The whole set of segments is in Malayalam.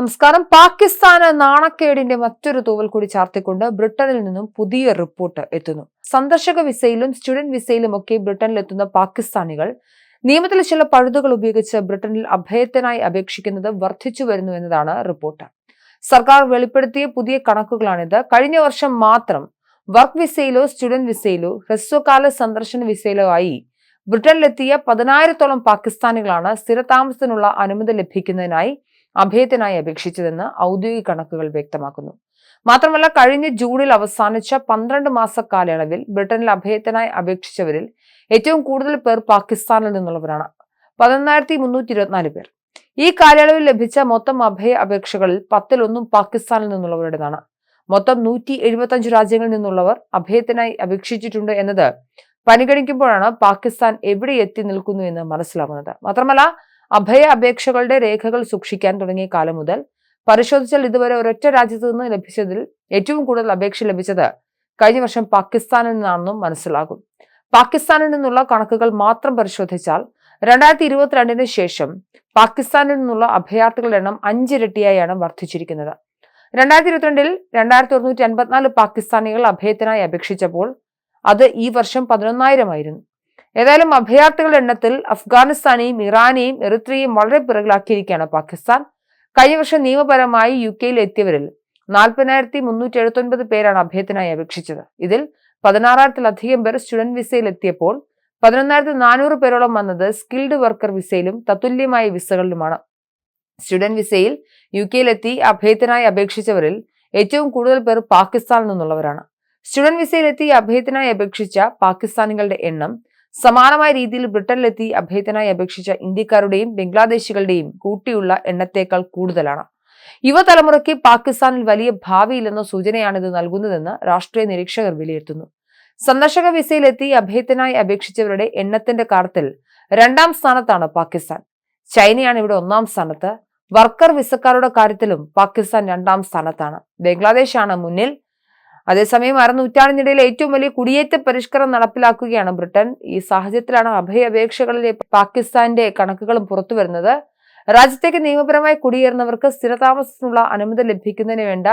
നമസ്കാരം. പാകിസ്ഥാന് നാണക്കേടിന്റെ മറ്റൊരു തൂവൽ കൂടി ചാർത്തിക്കൊണ്ട് ബ്രിട്ടനിൽ നിന്നും പുതിയ റിപ്പോർട്ട് എത്തുന്നു. സന്ദർശക വിസയിലും സ്റ്റുഡന്റ് വിസയിലും ഒക്കെ ബ്രിട്ടനിലെത്തുന്ന പാകിസ്ഥാനികൾ നിയമത്തിൽ ചില പഴുതുകൾ ഉപയോഗിച്ച് ബ്രിട്ടനിൽ അഭയത്തിനായി അപേക്ഷിക്കുന്നത് വർദ്ധിച്ചു വരുന്നു എന്നതാണ് റിപ്പോർട്ട്. സർക്കാർ വെളിപ്പെടുത്തിയ പുതിയ കണക്കുകളാണിത്. കഴിഞ്ഞ വർഷം മാത്രം വർക്ക് വിസയിലോ സ്റ്റുഡന്റ് വിസയിലോ ഹ്രസ്വകാല സന്ദർശന വിസയിലോ ആയി ബ്രിട്ടനിലെത്തിയ പതിനായിരത്തോളം പാകിസ്ഥാനികളാണ് സ്ഥിരതാമസത്തിനുള്ള അനുമതി ലഭിക്കുന്നതിനായി അഭയത്തിനായി അപേക്ഷിച്ചതെന്ന് ഔദ്യോഗിക കണക്കുകൾ വ്യക്തമാക്കുന്നു. മാത്രമല്ല കഴിഞ്ഞ ജൂണിൽ അവസാനിച്ച പന്ത്രണ്ട് മാസ കാലയളവിൽ ബ്രിട്ടനിൽ അഭയത്തിനായി അപേക്ഷിച്ചവരിൽ ഏറ്റവും കൂടുതൽ പേർ പാകിസ്ഥാനിൽ നിന്നുള്ളവരാണ്. പതിനൊന്നായിരത്തി മുന്നൂറ്റി ഇരുപത്തിനാല് പേർ. ഈ കാലയളവിൽ ലഭിച്ച മൊത്തം അഭയ അപേക്ഷകളിൽ പത്തിലൊന്നും പാകിസ്ഥാനിൽ നിന്നുള്ളവരുടേതാണ്. മൊത്തം നൂറ്റി എഴുപത്തഞ്ച് രാജ്യങ്ങളിൽ നിന്നുള്ളവർ അഭയത്തിനായി അപേക്ഷിച്ചിട്ടുണ്ട് എന്നത് പരിഗണിക്കുമ്പോഴാണ് പാകിസ്ഥാൻ എവിടെ എത്തി നിൽക്കുന്നു എന്ന് മനസ്സിലാവുന്നത്. മാത്രമല്ല അഭയ അപേക്ഷകളുടെ രേഖകൾ സൂക്ഷിക്കാൻ തുടങ്ങിയ കാലം മുതൽ പരിശോധിച്ചാൽ ഇതുവരെ ഒരൊറ്റ രാജ്യത്തു നിന്ന് ലഭിച്ചതിൽ ഏറ്റവും കൂടുതൽ അപേക്ഷ ലഭിച്ചത് കഴിഞ്ഞ വർഷം പാകിസ്ഥാനിൽ നിന്നാണെന്നും മനസ്സിലാകും. പാകിസ്ഥാനിൽ നിന്നുള്ള കണക്കുകൾ മാത്രം പരിശോധിച്ചാൽ രണ്ടായിരത്തി ഇരുപത്തിരണ്ടിന് ശേഷം പാകിസ്ഥാനിൽ നിന്നുള്ള അഭയാർത്ഥികളുടെ എണ്ണം അഞ്ചിരട്ടിയായാണ് വർദ്ധിച്ചിരിക്കുന്നത്. രണ്ടായിരത്തി ഇരുപത്തിരണ്ടിൽ രണ്ടായിരത്തി ഒരുന്നൂറ്റി അൻപത്തിനാല് പാകിസ്ഥാനികൾ അഭയത്തിനായി അപേക്ഷിച്ചപ്പോൾ അത് ഈ വർഷം പതിനൊന്നായിരമായിരുന്നു. ഏതായാലും അഭയാർത്ഥികളുടെ എണ്ണത്തിൽ അഫ്ഗാനിസ്ഥാനെയും ഇറാനെയും എറിത്രിയെയും വളരെ പിറകിലാക്കിയിരിക്കുകയാണ് പാകിസ്ഥാൻ. കഴിഞ്ഞ വർഷം നിയമപരമായി യു കെയിൽ എത്തിയവരിൽ നാൽപ്പതിനായിരത്തി മുന്നൂറ്റി എഴുപത്തി പേരാണ് അഭയത്തിനായി അപേക്ഷിച്ചത്. ഇതിൽ പതിനാറായിരത്തിലധികം പേർ സ്റ്റുഡന്റ് വിസയിൽ എത്തിയപ്പോൾ പതിനൊന്നായിരത്തി നാനൂറ് പേരോളം വന്നത് സ്കിൽഡ് വർക്കർ വിസയിലും തത്തുല്യമായ വിസകളിലുമാണ്. സ്റ്റുഡന്റ് വിസയിൽ യു കെയിലെത്തി അഭയത്തിനായി അപേക്ഷിച്ചവരിൽ ഏറ്റവും കൂടുതൽ പേർ പാകിസ്ഥാനിൽ നിന്നുള്ളവരാണ്. സ്റ്റുഡന്റ് വിസയിലെത്തി അഭയത്തിനായി അപേക്ഷിച്ച പാകിസ്ഥാനികളുടെ എണ്ണം സമാനമായ രീതിയിൽ ബ്രിട്ടനിലെത്തി അഭയത്തിനായി അപേക്ഷിച്ച ഇന്ത്യക്കാരുടെയും ബംഗ്ലാദേശികളുടെയും കൂട്ടിയുള്ള എണ്ണത്തേക്കാൾ കൂടുതലാണ്. യുവതലമുറയ്ക്ക് പാകിസ്ഥാനിൽ വലിയ ഭാവിയില്ലെന്ന സൂചനയാണിത് നൽകുന്നതെന്ന് രാഷ്ട്രീയ നിരീക്ഷകർ വിലയിരുത്തുന്നു. സന്ദർശക വിസയിലെത്തി അഭയത്തിനായി അപേക്ഷിച്ചവരുടെ എണ്ണത്തിന്റെ കാര്യത്തിൽ രണ്ടാം സ്ഥാനത്താണ് പാകിസ്ഥാൻ. ചൈനയാണ് ഇവിടെ ഒന്നാം സ്ഥാനത്ത്. വർക്കർ വിസക്കാരുടെ കാര്യത്തിലും പാകിസ്ഥാൻ രണ്ടാം സ്ഥാനത്താണ്. ബംഗ്ലാദേശാണ് മുന്നിൽ. അതേസമയം അരനൂറ്റാണ്ടിനിടയിൽ ഏറ്റവും വലിയ കുടിയേറ്റ പരിഷ്കരണം നടപ്പിലാക്കുകയാണ് ബ്രിട്ടൻ. ഈ സാഹചര്യത്തിലാണ് അഭയ അപേക്ഷകളിലെ പാകിസ്ഥാന്റെ കണക്കുകളും പുറത്തു വരുന്നത്. രാജ്യത്തേക്ക് നിയമപരമായി കുടിയേറുന്നവർക്ക് സ്ഥിരതാമസത്തിനുള്ള അനുമതി ലഭിക്കുന്നതിന് വേണ്ട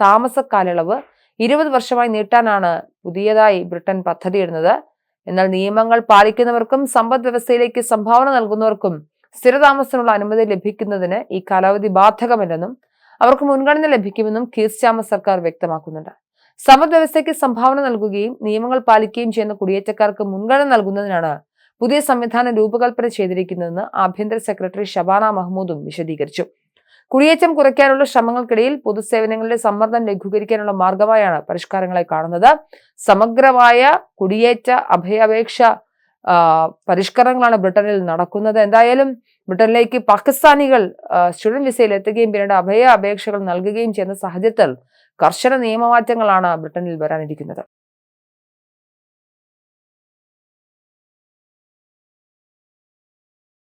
താമസ കാലയളവ് ഇരുപത് വർഷമായി നീട്ടാനാണ് പുതിയതായി ബ്രിട്ടൻ പദ്ധതിയിടുന്നത്. എന്നാൽ നിയമങ്ങൾ പാലിക്കുന്നവർക്കും സമ്പദ് വ്യവസ്ഥയിലേക്ക് സംഭാവന നൽകുന്നവർക്കും സ്ഥിരതാമസത്തിനുള്ള അനുമതി ലഭിക്കുന്നതിന് ഈ കാലാവധി ബാധകമല്ലെന്നും അവർക്ക് മുൻഗണന ലഭിക്കുമെന്നും കീർസ്റ്റാമ സർക്കാർ വ്യക്തമാക്കുന്നുണ്ട്. സമ്പദ് വ്യവസ്ഥയ്ക്ക് സംഭാവന നൽകുകയും നിയമങ്ങൾ പാലിക്കുകയും ചെയ്യുന്ന കുടിയേറ്റക്കാർക്ക് മുൻഗണന നൽകുന്നതിനാണ് പുതിയ സംവിധാനം രൂപകൽപ്പന ചെയ്തിരിക്കുന്നതെന്ന് ആഭ്യന്തര സെക്രട്ടറി ഷബാന മഹ്മൂദും വിശദീകരിച്ചു. കുടിയേറ്റം കുറയ്ക്കാനുള്ള ശ്രമങ്ങൾക്കിടയിൽ പൊതുസേവനങ്ങളുടെ സമ്മർദ്ദം ലഘൂകരിക്കാനുള്ള മാർഗമായാണ് പരിഷ്കാരങ്ങളെ കാണുന്നത്. സമഗ്രമായ കുടിയേറ്റ അഭയാപേക്ഷ പരിഷ്കരണങ്ങളാണ് ബ്രിട്ടനിൽ നടക്കുന്നത്. എന്തായാലും ബ്രിട്ടനിലേക്ക് പാകിസ്ഥാനികൾ സ്റ്റുഡന്റ് വിസയിൽ എത്തുകയും പിന്നീട് അഭയ അപേക്ഷകൾ നൽകുകയും ചെയ്യുന്ന സാഹചര്യത്തിൽ കർശന നിയമമാറ്റങ്ങളാണ് ബ്രിട്ടനിൽ വരാനിരിക്കുന്നത്.